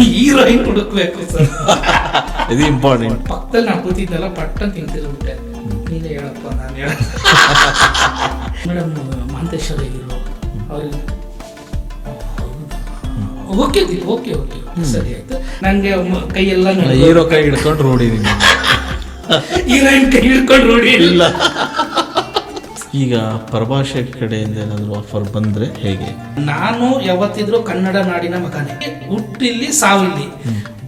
Heroine ಹುಡುಕ್ಬೇಕು sir. ಇದು important ಪಕ್ಕದಲ್ಲಿ ನಾನು ಕೂತಿದ್ದೆಲ್ಲ ಪಟ್ಟ ಪಟ್ಟನ್ ತಿಂತಿರ್ಬಿಟ್ಟೆ ನೀನೇ ಹೇಳಪ್ಪ ನಾನು ಹೇಳ. ಮೇಡಮ್ ಮಹಂತೇಶ್ವರ ಇದ್ರು ಅವ್ರಿಗೆ ಓಕೆ ದಿ ಓಕೆ ಓಕೆ. ಸರಿ ಆಯ್ತು. ನನಗೆ ಕೈಯೆಲ್ಲ ಹೀರೋ ಕೈ ಹಿಡ್ಕೊಂಡು ರೋಡಿ ಹೀರೋಯಿನ್ ಕೈ ಹಿಡ್ಕೊಂಡು ರೋಡಿ ಇಲ್ಲ. ಈಗ ಪರಭಾಷೆ ಕಡೆಯಿಂದ ಏನಾದರೂ ಆಫರ್ ಬಂದ್ರೆ ಹೇಗೆ? ನಾನು ಯಾವತ್ತಿದ್ರು ಕನ್ನಡ ನಾಡಿನ ಮಗನೇ. ಹುಟ್ಟಿಲ್ಲಿ ಸಾವಿಲ್ಲಿ.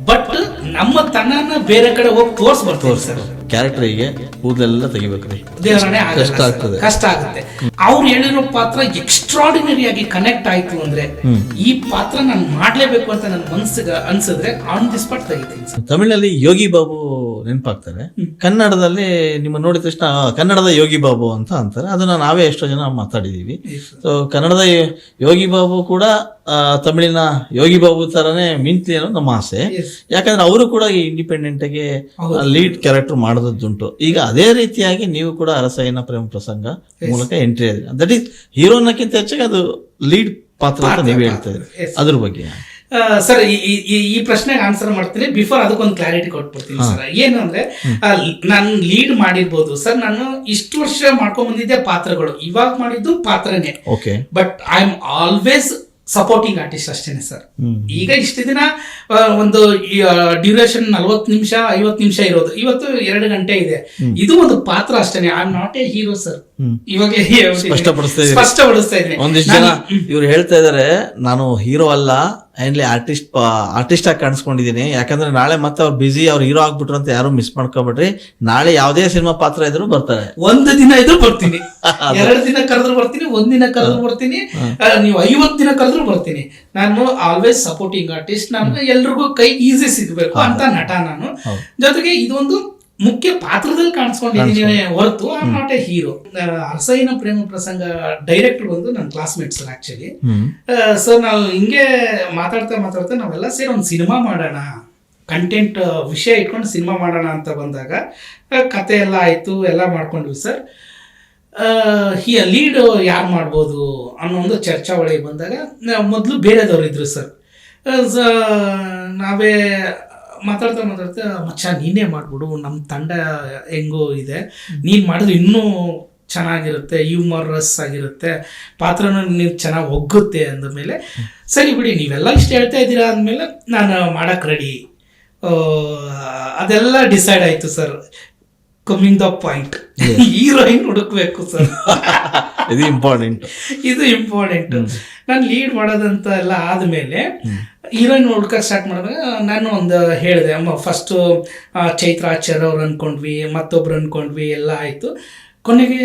ಬಟ್ ನಮ್ಮ ತನನ ಬೇರೆ ಕಡೆ ಹೋಗಿ ತೋರ್ಸ್ ಬರ್ತೀವಿ ಸರ್. ಕ್ಯಾರೆಕ್ಟರಿಗೆ ಕೂದಲೆಲ್ಲ ತೆಗಿಬೇಕ್ರಿ. ಕಷ್ಟ. ಆಗ್ತದೆ. ಕಷ್ಟ ಆಗುತ್ತೆ. ಅವ್ರು ಹೇಳಿರೋ ಪಾತ್ರ ಎಕ್ಸ್ಟ್ರಾಡಿನರಿ ಆಗಿ ಕನೆಕ್ಟ್ ಆಯ್ತು ಅಂದ್ರೆ ಈ ಪಾತ್ರ ನಾನು ಮಾಡ್ಲೇಬೇಕು ಅಂತ ನನ್ನ ಮನ್ಸಿಗೆ ಅನ್ಸಿದ್ರೆ ಆನ್ ದಿ ಸ್ಪಾಟ್ ತೆಗಿತೀನಿ ತಮಿಳಲ್ಲಿ ಯೋಗಿ ಬಾಬು ನೆನಪಾಗ್ತಾರೆ ಕನ್ನಡದಲ್ಲಿ ನಿಮ್ಮ ನೋಡಿದ ತಕ್ಷಣ ಕನ್ನಡದ ಯೋಗಿ ಬಾಬು ಅಂತ ಅಂತಾರೆ. ಅದನ್ನ ನಾವೇ ಎಷ್ಟೋ ಜನ ಮಾತಾಡಿದೀವಿ. ಸೊ ಕನ್ನಡದ ಯೋಗಿ ಬಾಬು ಕೂಡ ತಮಿಳಿನ ಯೋಗಿ ಬಾಬು ತರನೇ ಮಿಂತ್ಲಿ ಅನ್ನೋದು ನಮ್ಮ ಆಸೆ. ಯಾಕಂದ್ರೆ ಅವರು ಕೂಡ ಇಂಡಿಪೆಂಡೆಂಟ್ ಆಗಿ ಲೀಡ್ ಕ್ಯಾರೆಕ್ಟರ್ ಮಾಡೋದುಂಟು ಈಗ ಅದೇ ರೀತಿಯಾಗಿ ನೀವು ಕೂಡ ಅರಸಯ್ಯನ ಪ್ರೇಮ ಪ್ರಸಂಗ ಮೂಲಕ ಎಂಟ್ರಿ ಆದ್ರಿ ದಟ್ ಈಸ್ ಹೀರೋನಕ್ಕಿಂತ ಹೆಚ್ಚಾಗಿ ಅದು ಲೀಡ್ ಪಾತ್ರ ಅಂತ ನೀವು ಹೇಳ್ತಾ ಇದ್ರಿ ಅದ್ರ ಬಗ್ಗೆ. ಸರ್ ಈ ಈ ಪ್ರಶ್ನೆಗೆ ಆನ್ಸರ್ ಮಾಡ್ತೀನಿ. ಬಿಫೋರ್ ಅದಕ್ಕೊಂದು ಕ್ಲಾರಿಟಿ ಕೊಟ್ಬಿಡ್ತೀನಿ ಸರ್. ಏನು ಅಂದ್ರೆ ನಾನು ಲೀಡ್ ಮಾಡಿರ್ಬೋದು. ಸರ್ ನಾನು ಇಷ್ಟು ವರ್ಷ ಮಾಡ್ಕೊಂಡ್ ಬಂದಿದ್ದೆ ಪಾತ್ರಗಳು. ಇವಾಗ ಮಾಡಿದ್ದು ಪಾತ್ರನೇ. Okay but I am always supporting artist ಅಷ್ಟೇನೆ ಸರ್. ಈಗ ಇಷ್ಟು ದಿನ ಒಂದು ಡ್ಯೂರೇಷನ್ ನಲ್ವತ್ತು ನಿಮಿಷ ಐವತ್ತು ನಿಮಿಷ ಇರೋದು. ಇವತ್ತು ಎರಡು ಗಂಟೆ ಇದೆ. ಇದು ಒಂದು ಪಾತ್ರ ಅಷ್ಟೇನೆ. I am not a hero sir ಇವಾಗ. ಸ್ಪಷ್ಟಪಡಿಸ್ತಾ ಇದ್ದೀನಿ. ಒಂದಿಷ್ಟು ಜನ ಇವ್ರು ಹೇಳ್ತಾ ಇದಾರೆ ನಾನು ಹೀರೋ ಅಲ್ಲ. ಏನ್ಲಿ ಆರ್ಟಿಸ್ಟ್ ಆರ್ಟಿಸ್ಟ್ ಆಗಿ ಕಾಣಿಸ್ಕೊಂಡಿದ್ದೀನಿ ಯಾಕಂದ್ರೆ ನಾಳೆ ಮತ್ತೆ ಅವ್ರು ಬಿಸಿ ಅವ್ರು ಹೀರೋ ಆಗ್ಬಿಟ್ರು ಅಂತ ಯಾರು ಮಿಸ್ ಮಾಡ್ಕೊಬೇಡ್ರಿ. ನಾಳೆ ಯಾವುದೇ ಸಿನಿಮಾ ಪಾತ್ರ ಇದ್ರು ಬರ್ತಾರೆ. ಒಂದು ದಿನ ಇದ್ರು ಬರ್ತೀನಿ. ಎರಡು ದಿನ ಕರೆದ್ರು ಬರ್ತೀನಿ ಒಂದ್ ದಿನ ಕರೆದ್ರು ಬರ್ತೀನಿ. ನೀವು ಐವತ್ತು ದಿನ ಕರೆದ್ರು ಬರ್ತೀನಿ. ನಾನು ಆಲ್ವೇಸ್ ಸಪೋರ್ಟಿಂಗ್ ಆರ್ಟಿಸ್ಟ್ ನಾನು ಎಲ್ರಿಗೂ ಕೈ ಈಸಿ ಸಿಗ್ಬೇಕು ಅಂತ ನಟ ನಾನು. ಜೊತೆಗೆ ಇದೊಂದು ಮುಖ್ಯ ಪಾತ್ರದಲ್ಲಿ ಕಾಣಿಸ್ಕೊಂಡಿದ್ದೀನಿ ಹೊರತು ಐ ನಾಟ್ ಎ ಹೀರೋ ಅರಸೈನ ಪ್ರೇಮ ಪ್ರಸಂಗ ಡೈರೆಕ್ಟರ್ ಬಂದು ನನ್ನ ಕ್ಲಾಸ್ಮೇಟ್ ಸರ್ ಆಕ್ಚುಲಿ ಸರ್ ನಾವು ಹಿಂಗೆ ಮಾತಾಡ್ತಾ ಮಾತಾಡ್ತಾ ನಾವೆಲ್ಲ ಸೇರಿ ಒಂದು ಸಿನಿಮಾ ಮಾಡೋಣ ಕಂಟೆಂಟ್ ವಿಷಯ ಇಟ್ಕೊಂಡು ಸಿನಿಮಾ ಮಾಡೋಣ ಅಂತ ಬಂದಾಗ ಕತೆ ಎಲ್ಲ ಆಯಿತು ಎಲ್ಲ ಮಾಡ್ಕೊಂಡ್ವಿ ಸರ್ ಹೀ ಲೀಡ್ ಯಾರು ಮಾಡ್ಬೋದು ಅನ್ನೋ ಒಂದು ಚರ್ಚಾವಳಿ ಬಂದಾಗ ಮೊದಲು ಬೇರೆದವ್ರು ಇದ್ರು ಸರ್ ನಾವೇ ಮಾತಾಡ್ತಾ ಮಾತಾಡ್ತಾ ಮಚ್ಚ ನೀನೇ ಮಾಡ್ಬಿಡು ನಮ್ಮ ತಂಡ ಹೆಂಗೋ ಇದೆ. ನೀನು ಮಾಡಿದ್ರೆ ಇನ್ನೂ ಚೆನ್ನಾಗಿರುತ್ತೆ ಹ್ಯೂಮರಸ್ ಆಗಿರುತ್ತೆ ಪಾತ್ರನೂ ನೀವು ಚೆನ್ನಾಗಿ ಒಗ್ಗುತ್ತೆ ಅಂದಮೇಲೆ ಸರಿ ಬಿಡಿ ನೀವೆಲ್ಲ ಇಷ್ಟು ಹೇಳ್ತಾ ಇದ್ದೀರಾ ಅಂದಮೇಲೆ ನಾನು ಮಾಡಕ್ಕೆ ರೆಡಿ ಅದೆಲ್ಲ ಡಿಸೈಡ್ ಆಯಿತು sir coming the point heroine ಹುಡುಕ್ಬೇಕು ಸರ್ ಇದು ಇಂಪಾರ್ಟೆಂಟ್ ಇದು ಇಂಪಾರ್ಟೆಂಟ್ ನಾನು ಲೀಡ್ ಮಾಡೋದಂತ ಎಲ್ಲ ಆದಮೇಲೆ ಹೀರೋಯಿನ್ ಹುಡ್ಕಕ್ಕೆ ಸ್ಟಾರ್ಟ್ ಮಾಡಿದಾಗ ನಾನು ಒಂದು ಹೇಳಿದೆ ಅಮ್ಮ ಫಸ್ಟು ಚೈತ್ರ ಆಚಾರ್ಯ ಅವ್ರು ಅಂದ್ಕೊಂಡ್ವಿ ಮತ್ತೊಬ್ರು ಅಂದ್ಕೊಂಡ್ವಿ ಎಲ್ಲ ಆಯಿತು. ಕೊನೆಗೆ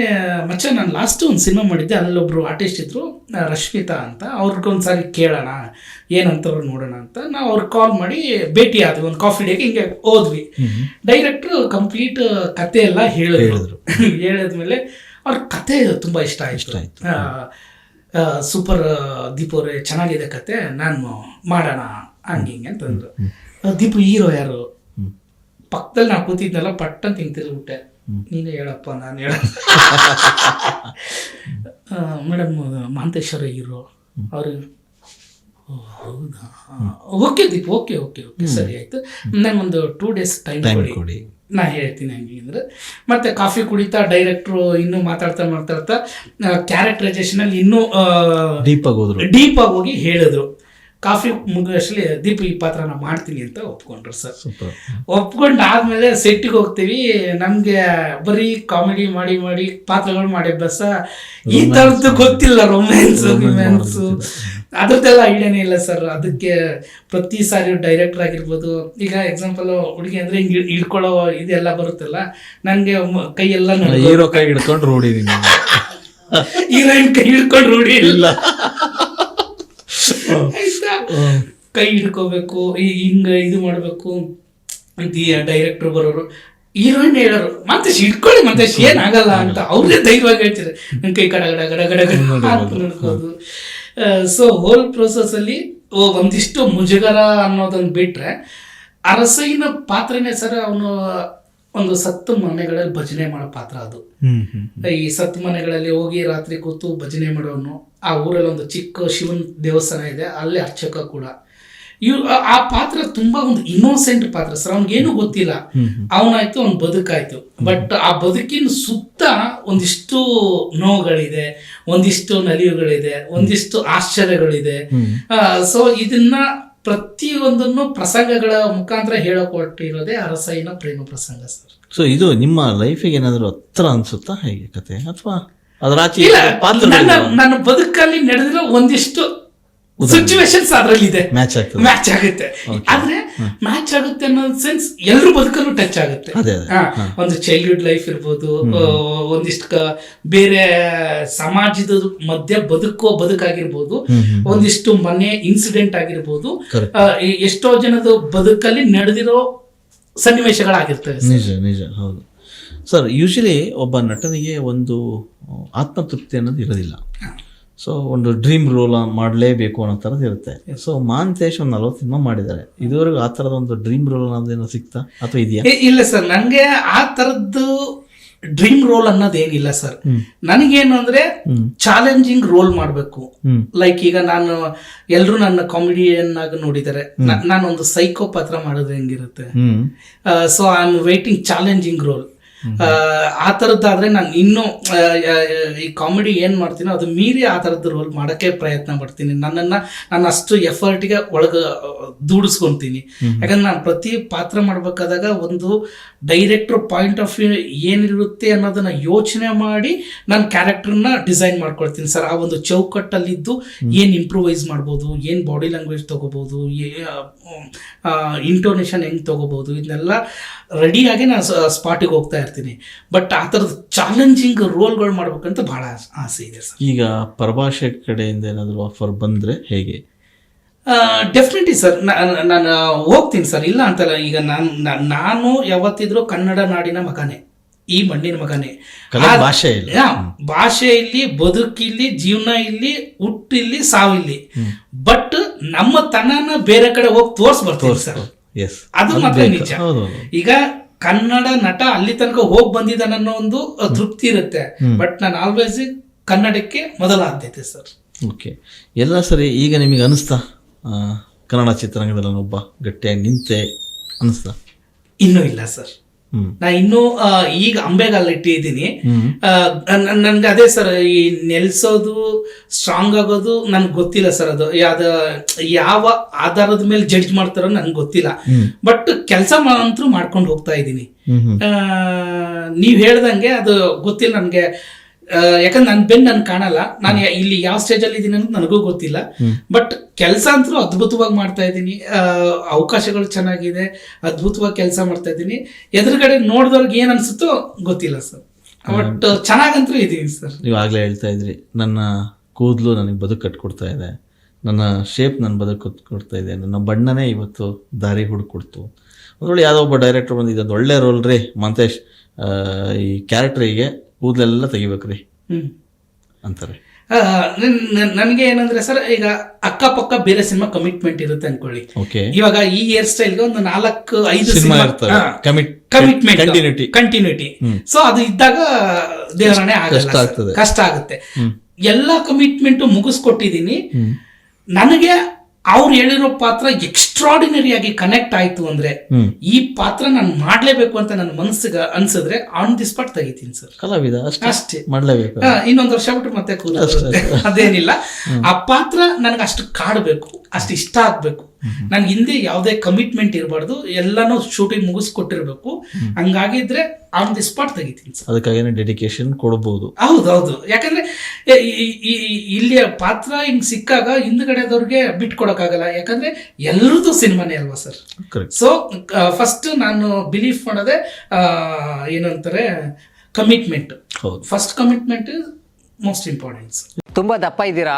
ಮಚ್ಚ ನಾನು ಲಾಸ್ಟ್ ಒಂದು ಸಿನಿಮಾ ಮಾಡಿದ್ದೆ ಅಲ್ಲೊಬ್ರು ಆರ್ಟಿಸ್ಟ್ ಇದ್ರು ಆ, ರಶ್ಮಿತಾ ಅಂತ. ಅವ್ರಿಗೊಂದ್ಸಾರಿ ಕೇಳೋಣ ಏನಂತಾರು ನೋಡೋಣ ಅಂತ. ನಾವು ಅವ್ರಿಗೆ ಕಾಲ್ ಮಾಡಿ ಭೇಟಿ ಆದ್ವಿ ಒಂದು ಕಾಫಿ ಡೇಗೆ ಹಿಂಗೆ ಹೋದ್ವಿ. ಡೈರೆಕ್ಟ್ರು ಕಂಪ್ಲೀಟ್ ಕತೆ ಎಲ್ಲ ಹೇಳಿದ್ರು. ಹೇಳಿದ್ಮೇಲೆ ಅವ್ರ ಕತೆ ತುಂಬ ಇಷ್ಟ ಇಷ್ಟ ಆಯಿತು. ಆಯ್ತು. ಸೂಪರ್ ದೀಪವ್ರೆ ಚೆನ್ನಾಗಿದೆ ಕತೆ ನಾನು ಮಾಡೋಣ ಹಂಗೆ ಹಿಂಗೆ ಅಂತಂದ್ರು ದೀಪು ಹೀರೋ ಯಾರು? ಪಕ್ಕದಲ್ಲಿ ನಾನು ಕೂತಿದ್ದೆಲ್ಲ ಪಟ್ಟ ಪಟ್ಟಂತ ತಿಂತಿರ್ಬಿಟ್ಟೆ ನೀನೇ ಹೇಳಪ್ಪ ನಾನು ಹೇಳ ಮೇಡಮ್ ಮಹಂತೇಶ್ವರ ಹೀರೋ. ಅವರು ಹೌದಾ? Okay Deep okay okay okay ಸರಿ ಆಯ್ತು. ನನಗೊಂದು ಟೂ ಡೇಸ್ ಟೈಮ್ ಕೊಡಿ. ನಾ ಹೇಳ್ತೀನಿ ಹಂಗೆ ಅಂದ್ರೆ. ಮತ್ತೆ ಕಾಫಿ ಕುಡಿತಾ ಡೈರೆಕ್ಟ್ರು ಇನ್ನೂ ಮಾತಾಡ್ತಾ ಮಾತಾಡ್ತಾ ಕ್ಯಾರೆಕ್ಟರೈಸೇಷನ್ ಅಲ್ಲಿ ಇನ್ನೂ ಡೀಪ್ ಆಗಿ ಹೋದ್ರು. ಡೀಪ್ ಆಗಿ ಹೋಗಿ ಹೇಳಿದ್ರು. ಕಾಫಿ ಮುಗಿಯೋಷ್ಟರಲ್ಲಿ ದೀಪ ಈ ಪಾತ್ರ ನಾ ಮಾಡ್ತೀನಿ ಅಂತ ಒಪ್ಕೊಂಡ್ರು ಸರ್. ಒಪ್ಕೊಂಡು ಆದ್ಮೇಲೆ ಸೆಟ್ಟಿಗೆ ಹೋಗ್ತೀವಿ. ನಮಗೆ ಬರೀ ಕಾಮಿಡಿ ಮಾಡಿ ಮಾಡಿ ಪಾತ್ರಗಳು ಮಾಡಿ ಅಭ್ಯಾಸ. ಈ ತರದ್ದು ಗೊತ್ತಿಲ್ಲ ರೊಮ್ಯಾನ್ಸ್ ರೊಮ್ಯಾನ್ಸ್ ಅದ್ರದ್ದೆಲ್ಲ ಐಡಿಯಾನೇ ಇಲ್ಲ ಸರ್. ಅದಕ್ಕೆ ಪ್ರತಿ ಸಾರಿ ಡೈರೆಕ್ಟರ್ ಆಗಿರ್ಬೋದು ಈಗ ಎಕ್ಸಾಂಪಲ್ ಹುಡುಗಿ ಅಂದ್ರೆ ಹಿಂಗೆ ಹಿಡ್ಕೊಳ್ಳೋ ಇದೆಲ್ಲ ಬರುತ್ತಲ್ಲ ನನಗೆ ಕೈಯೆಲ್ಲ ಹೀರೋ ಕೈ ಹಿಡ್ಕೊಂಡು ರೂಢಿದೀನಿ ಹೀರೋಯಿನ್ ಕೈ ಹಿಡ್ಕೊಂಡು ರೂಢಿ ಇಲ್ಲ. ಆಯ್ತಾ? ಕೈ ಹಿಡ್ಕೋಬೇಕು ಈ- ಹಿಂಗ ಇದು ಮಾಡಬೇಕು ಡೈರೆಕ್ಟರ್ ಬರೋರು. ಹೀರೋಯಿನ್ ಹೇಳೋರು ಮತ್ತೆ ಹಿಡ್ಕೊಳ್ಳಿ ಮತ್ತೆ ಏನಾಗಲ್ಲ ಅಂತ ಅವ್ರೇ ಧೈರ್ಯವಾಗಿ ಹೇಳ್ತಾರೆ ನನ್ನ ಕೈ ಕಡ ಗಡ ಗಡ ಗಡ ಗಡ ಅಂತ ನಡ್ಕೋದು. ಸೊ ಹೋಲ್ ಪ್ರೋಸೆಸ್ ಅಲ್ಲಿ ಒಂದಿಷ್ಟು ಮುಜುಗರ ಅನ್ನೋದನ್ನ ಬಿಟ್ರೆ ಅರಸೈನ ಪಾತ್ರನೇ ಸರ್ ಅವನು ಒಂದು ಸತ್ತು ಮನೆಗಳಲ್ಲಿ ಭಜನೆ ಮಾಡೋ ಪಾತ್ರ ಅದು. ಈ ಸತ್ತು ಮನೆಗಳಲ್ಲಿ ಹೋಗಿ ರಾತ್ರಿ ಕೂತು ಭಜನೆ ಮಾಡೋನು ಆ ಊರಲ್ಲಿ ಒಂದು ಚಿಕ್ಕ ಶಿವನ ದೇವಸ್ಥಾನ ಇದೆ ಅಲ್ಲಿ ಅರ್ಚಕ ಕೂಡ. ಇವ್ ಆ- ಆ ಪಾತ್ರ ತುಂಬಾ ಒಂದು ಇನ್ನೋಸೆಂಟ್ ಪಾತ್ರ. ಸರ್ ಅವ್ನಿಗೇನು ಗೊತ್ತಿಲ್ಲ. ಅವನಾಯ್ತು ಅವ್ನ ಬದುಕಾಯ್ತು. ಬಟ್ ಆ ಬದುಕಿನ ಸುತ್ತ ಒಂದಿಷ್ಟು ನೋವುಗಳಿದೆ ಒಂದಿಷ್ಟು ನಲಿವುಗಳಿದೆ ಒಂದಿಷ್ಟು ಆಶ್ಚರ್ಯಗಳಿದೆ. ಸೊ ಇದನ್ನ ಪ್ರತಿಯೊಂದನ್ನು ಪ್ರಸಂಗಗಳ ಮುಖಾಂತರ ಹೇಳಕೊಟ್ಟಿರೋದೇ ಅರಸೈನ ಪ್ರೇಮ ಪ್ರಸಂಗ ಸರ್. ಸೊ ಇದು ನಿಮ್ಮ ಲೈಫಿಗೆ ಏನಾದರೂ ಹತ್ರ ಅನ್ಸುತ್ತಾ? ಹೇಗೆ ಕತೆ ಅಥವಾ ಅದರ ನನ್ನ ಬದುಕಲ್ಲಿ ನಡೆದಿರೋ ಒಂದಿಷ್ಟು ಸಿಚುವೇಶನ್ಸ್ ಅದ್ರಲ್ಲಿ ಇದೆ ಮ್ಯಾಚ್ ಆಗುತ್ತೆ. ಆದ್ರೆ ಮ್ಯಾಚ್ ಆಗುತ್ತೆ ಅನ್ನೋ ಸೆನ್ಸ್ ಎಲ್ರು ಬದುಕಲ್ಲೂ ಟಚ್ ಆಗುತ್ತೆ. ಒಂದು ಚೈಲ್ಡ್ಹುಡ್ ಲೈಫ್ ಇರ್ಬೋದು ಒಂದಿಷ್ಟು ಬೇರೆ ಸಮಾಜದ ಮಧ್ಯೆ ಬದುಕೋ ಬದುಕಾಗಿರ್ಬೋದು ಒಂದಿಷ್ಟು ಮನೆ ಇನ್ಸಿಡೆಂಟ್ ಆಗಿರ್ಬೋದು ಎಷ್ಟೋ ಜನದ ಬದುಕಲ್ಲಿ ನಡೆದಿರೋ ಸನ್ನಿವೇಶಗಳಾಗಿರ್ತವೆ. ನಿಜ ನಿಜ ಹೌದು. ಸರ್ ಯೂಶಲಿ ಒಬ್ಬ ನಟನಿಗೆ ಒಂದು ಆತ್ಮತೃಪ್ತಿ ಅನ್ನೋದು ಇರೋದಿಲ್ಲ. ಸೊ ಒಂದು ಡ್ರೀಮ್ ರೋಲ್ ಮಾಡಲೇಬೇಕು ಅನ್ನೋ ಥರದ್ದು ಇರುತ್ತೆ. ಸೊ ಮಾಂತೇಶ್ ಒಂದು ನಲ್ವತ್ತು ಸಿನಿಮಾ ಮಾಡಿದ್ದಾರೆ ಇದುವರೆಗೂ ಆ ಥರದ ಒಂದು ಡ್ರೀಮ್ ರೋಲ್ ಅನ್ನೋದೇನೋ ಸಿಗ್ತಾ ಅಥವಾ ಇದೆಯಾ? ಇಲ್ಲ ಸರ್. ನನಗೆ ಆ ತರದ್ದು ಡ್ರೀಮ್ ರೋಲ್ ಅನ್ನೋದೇನಿಲ್ಲ ಸರ್. ನನಗೇನು ಅಂದ್ರೆ ಚಾಲೆಂಜಿಂಗ್ ರೋಲ್ ಮಾಡಬೇಕು. ಲೈಕ್ ಈಗ ನಾನು ಎಲ್ರು ನನ್ನ ಕಾಮಿಡಿಯನ್ ಆಗಿ ನೋಡಿದ್ದಾರೆ ನಾನು ನಾನೊಂದು ಸೈಕೋ ಪಾತ್ರ ಮಾಡೋದು ಹೆಂಗಿರುತ್ತೆ. So I am waiting challenging role ಆ ಥರದ್ದಾದರೆ ನಾನು ಇನ್ನೂ ಈ ಕಾಮಿಡಿ ಏನು ಮಾಡ್ತೀನೋ ಅದು ಮೀರಿ ಆ ಥರದ ರೋಲ್ ಮಾಡೋಕ್ಕೆ ಪ್ರಯತ್ನ ಪಡ್ತೀನಿ. ನನ್ನನ್ನ ನಾನು ಅಷ್ಟು ಎಫರ್ಟಿಗೆ ಒಳಗೆ ದೂಡಿಸ್ಕೊತೀನಿ. ಯಾಕಂದ್ರೆ ನಾನು ಪ್ರತಿ ಪಾತ್ರ ಮಾಡಬೇಕಾದಾಗ ಒಂದು ಡೈರೆಕ್ಟರ್ ಪಾಯಿಂಟ್ ಆಫ್ ವ್ಯೂ ಏನಿರುತ್ತೆ ಅನ್ನೋದನ್ನ ಯೋಚನೆ ಮಾಡಿ ನಾನು ಕ್ಯಾರೆಕ್ಟರ್ನ ಡಿಸೈನ್ ಮಾಡ್ಕೊಳ್ತೀನಿ. ಸರ್ ಆ ಒಂದು ಚೌಕಟ್ಟಲ್ಲಿದ್ದು ಏನು ಇಂಪ್ರೂವೈಸ್ ಮಾಡ್ಬೋದು ಏನು ಬಾಡಿ ಲ್ಯಾಂಗ್ವೇಜ್ ತೊಗೋಬೋದು ಇಂಟೋನೇಷನ್ ಹೆಂಗೆ ತೊಗೋಬೋದು ಇದನ್ನೆಲ್ಲ ರೆಡಿಯಾಗಿ ನಾನು ಸ್ಪಾಟಿಗೆ ಹೋಗ್ತಾ ಇರ್ತೀನಿ ಬಟ್ ಆ ಥರದ ಚಾಲೆಂಜಿಂಗ್ ರೋಲ್ಗಳು ಮಾಡ್ಬೇಕಂತ ಭಾಳ ಆಸೆ ಇದೆ ಸರ್. ಈಗ ಪರಭಾಷೆ ಕಡೆಯಿಂದ ಏನಾದರೂ ಆಫರ್ ಬಂದರೆ ಹೇಗೆ? ಡೆಫಿನೆಟ್ಲಿ ಸರ್ ನಾನು ಹೋಗ್ತೀನಿ ಸರ್. ಇಲ್ಲ ಅಂತಲ್ಲ ಈಗ ನಾನು ನಾನು ಯಾವತ್ತಿದ್ರೂ ಕನ್ನಡ ನಾಡಿನ ಮಗನೇ. ಈ ಮಣ್ಣಿನ ಮಗನೇ. ಕನ್ನಡ ಭಾಷೆ ಇಲ್ಲ. ಭಾಷೆ ಇಲ್ಲಿ ಬದುಕಿಲ್ಲಿ ಜೀವನ ಇಲ್ಲಿ ಹುಟ್ಟಿಲ್ಲಿ ಸಾವಿಲ್ಲಿ. ಬಟ್ ನಮ್ಮ ತನನ ಬೇರೆ ಕಡೆ ಹೋಗಿ ತೋರ್ಸ್ ಬರ್ತೀವಿ ಸರ್. ಎಸ್ ಅದು ಮಾತ್ರ ನಿಜ. ಈಗ ಕನ್ನಡ ನಟ ಅಲ್ಲಿ ತನಕ ಹೋಗಿ ಬಂದಿದ್ದಾನೆ ಅನ್ನೋ ಒಂದು ತೃಪ್ತಿ ಇರುತ್ತೆ. ಬಟ್ ನಾನು ಆಲ್ವೇಸ್ ಕನ್ನಡಕ್ಕೆ ಮೊದಲ ಆದ್ಯತೆ ಸರ್ ಓಕೆ ಎಲ್ಲ ಸರಿ ಈಗ ನಿಮಗೆ ಅನಿಸ್ತಾ? ಕನ್ನಡ ಚಿತ್ರರಂಗದಲ್ಲಿ ಒಬ್ಬ ಗಟ್ಟಿಯಾಗಿ ನಿಂತೆ ಅನಿಸ್ತಾ? ಇನ್ನೂ ಇಲ್ಲ ಸರ್ ನಾ ಇನ್ನೂ ಈಗ ಅಂಬೆಗಾಲ ಇಟ್ಟಿದ್ದೀನಿ. ನನ್ಗೆ ಅದೇ ಸರ್ ಈ ನೆಲ್ಸೋದು ಸ್ಟ್ರಾಂಗ್ ಆಗೋದು ನನ್ಗೆ ಗೊತ್ತಿಲ್ಲ ಸರ್ ಅದು. ಯಾವ್ದ ಯಾವ ಆಧಾರದ ಮೇಲೆ ಜಡ್ಜ್ ಮಾಡ್ತಾರೋ ನನ್ಗೆ ಗೊತ್ತಿಲ್ಲ. ಬಟ್ ಕೆಲಸ ಅಂತೂ ಮಾಡ್ಕೊಂಡು ಹೋಗ್ತಾ ಇದ್ದೀನಿ. ನೀವ್ ಹೇಳ್ದಂಗೆ ಅದು ಗೊತ್ತಿಲ್ಲ ನನಗೆ. ಯಾಕಂದ್ರೆ ನನ್ನ ಬೆನ್ ನಾನು ಕಾಣಲ್ಲ. ನಾನು ಇಲ್ಲಿ ಯಾವ ಸ್ಟೇಜ್ ಅಲ್ಲಿ ಇದ್ದೀನಿ ಅನ್ನೋದು ನನಗೂ ಗೊತ್ತಿಲ್ಲ. ಬಟ್ ಕೆಲಸ ಅಂತೂ ಅದ್ಭುತವಾಗಿ ಮಾಡ್ತಾ ಇದ್ದೀನಿ ಅವಕಾಶಗಳು ಚೆನ್ನಾಗಿದೆ. ಅದ್ಭುತವಾಗಿ ಕೆಲಸ ಮಾಡ್ತಾ ಇದ್ದೀನಿ ಎದುರುಗಡೆ ನೋಡಿದವ್ರಿಗೆ ಏನ್ ಅನ್ಸುತ್ತೋ ಗೊತ್ತಿಲ್ಲ ಸರ್. ಬಟ್ ಚೆನ್ನಾಗಂತೂ ಇದೀನಿ ಸರ್. ನೀವು ಆಗ್ಲೇ ಹೇಳ್ತಾ ಇದ್ರಿ. ನನ್ನ ಕೂದಲು ನನಗೆ ಬದುಕು ಕಟ್ಕೊಡ್ತಾ ಇದೆ. ನನ್ನ ಶೇಪ್ ನನ್ನ ಬದುಕು ಕೊಡ್ತಾ ಇದೆ. ನನ್ನ ಬಣ್ಣನೇ ಇವತ್ತು ದಾರಿ ಹುಡುಕೊಡ್ತು. ಅದರೊಳಗೆ ಯಾವ್ದೋ ಯಾವುದೋ ಒಬ್ಬ ಡೈರೆಕ್ಟರ್ ಬಂದು ಇದೊಂದು ಒಳ್ಳೆ ರೋಲ್ ರೀ ಮಂತೇಶ್. ಈ ಕ್ಯಾರೆಕ್ಟ್ರಿಗೆ ಕೂದಲೆಲ್ಲ ತೆಗಿಬೇಕ್ರಿ ಹ್ಮ್. ಅಂತಾರೆ. ನನಗೆ ಏನಂದ್ರೆ ಸರ್ ಈಗ ಅಕ್ಕಪಕ್ಕ ಬೇರೆ ಸಿನಿಮಾ ಕಮಿಟ್ಮೆಂಟ್ ಇರುತ್ತೆ ಅನ್ಕೊಳ್ಳಿ. ಇವಾಗ ಈ ಹೇರ್ ಸ್ಟೈಲ್ಗೆ ಒಂದು ನಾಲ್ಕು ಐದು cinema commitment continuity continuity so ಅದು ಇದ್ದಾಗ ದೇವರಣೆ ಕಷ್ಟ ಆಗುತ್ತೆ. ಎಲ್ಲಾ ಕಮಿಟ್ಮೆಂಟ್ ಮುಗಿಸ್ಕೊಟ್ಟಿದ್ದೀನಿ ನನಗೆ ಅವ್ರು ಹೇಳಿರೋ ಪಾತ್ರ ಎಕ್ಸ್ಟ್ರಾಡಿನರಿ ಆಗಿ ಕನೆಕ್ಟ್ ಆಯ್ತು ಅಂದ್ರೆ ಈ ಪಾತ್ರ ನಾನು ಮಾಡ್ಲೇಬೇಕು ಅಂತ ನನ್ನ ಮನಸ್ಸಿಗೆ ಅನ್ಸಿದ್ರೆ ಆನ್ ದಿ ಸ್ಪಾಟ್ ತೆಗಿತೀನಿ ಸರ್ ಕಲಾವಿದ ಅಷ್ಟೇ. ಮಾಡ್ಲೇಬೇಕು. ಇನ್ನೊಂದು ವರ್ಷ ಬಿಟ್ಟು ಮತ್ತೆ ಕೂತ್ಕೊಳ್ಳುತ್ತೆ. ಅದೇನಿಲ್ಲ. ಆ ಪಾತ್ರ ನನಗೆ ಅಷ್ಟು ಕಾಡಬೇಕು ಅಷ್ಟು ಇಷ್ಟ ಆಗ್ಬೇಕು. ನನ್ಗೆ ಹಿಂದೆ ಯಾವುದೇ ಕಮಿಟ್ಮೆಂಟ್ ಇರಬಾರ್ದು ಎಲ್ಲಾನು ಶೂಟಿಂಗ್ ಮುಗಿಸ್ಕೊಟ್ಟಿರ್ಬೇಕು. ಹಂಗಾಗಿದ್ರೆ ಆನ್ ದಿ ಸ್ಪಾಟ್ ತೆಗಿತೀನಿ ಸರ್. ಅದಕ್ಕಾಗೇನೆ ಡೆಡಿಕೇಶನ್ ಕೊಡ್ಬೋದು. ಹೌದೌದು. ಯಾಕಂದ್ರೆ ಇಲ್ಲಿಯ ಪಾತ್ರ ಹಿಂಗ್ ಸಿಕ್ಕಾಗ ಹಿಂದ್ಗಡೆದವ್ರಿಗೆ ಬಿಟ್ಕೊಡಕ್ಕಾಗಲ್ಲ ಯಾಕಂದ್ರೆ ಎಲ್ರದ್ದು ಸಿನಿಮಾನೇ ಅಲ್ವಾ ಸರ್? ಕರೆಕ್ಟ್ ಸೊ ಫಸ್ಟ್ ನಾನು ಬಿಲೀಫ್ ಮಾಡೋದೇ ಆ, ಏನಂತಾರೆ ಕಮಿಟ್ಮೆಂಟ್ ಹೌದು. ಫಸ್ಟ್ ಕಮಿಟ್ಮೆಂಟ್ ಮೋಸ್ಟ್ ಇಂಪಾರ್ಟೆಂಟ್ ತುಂಬಾ ದಪ್ಪ ಇದ್ದೀರಾ?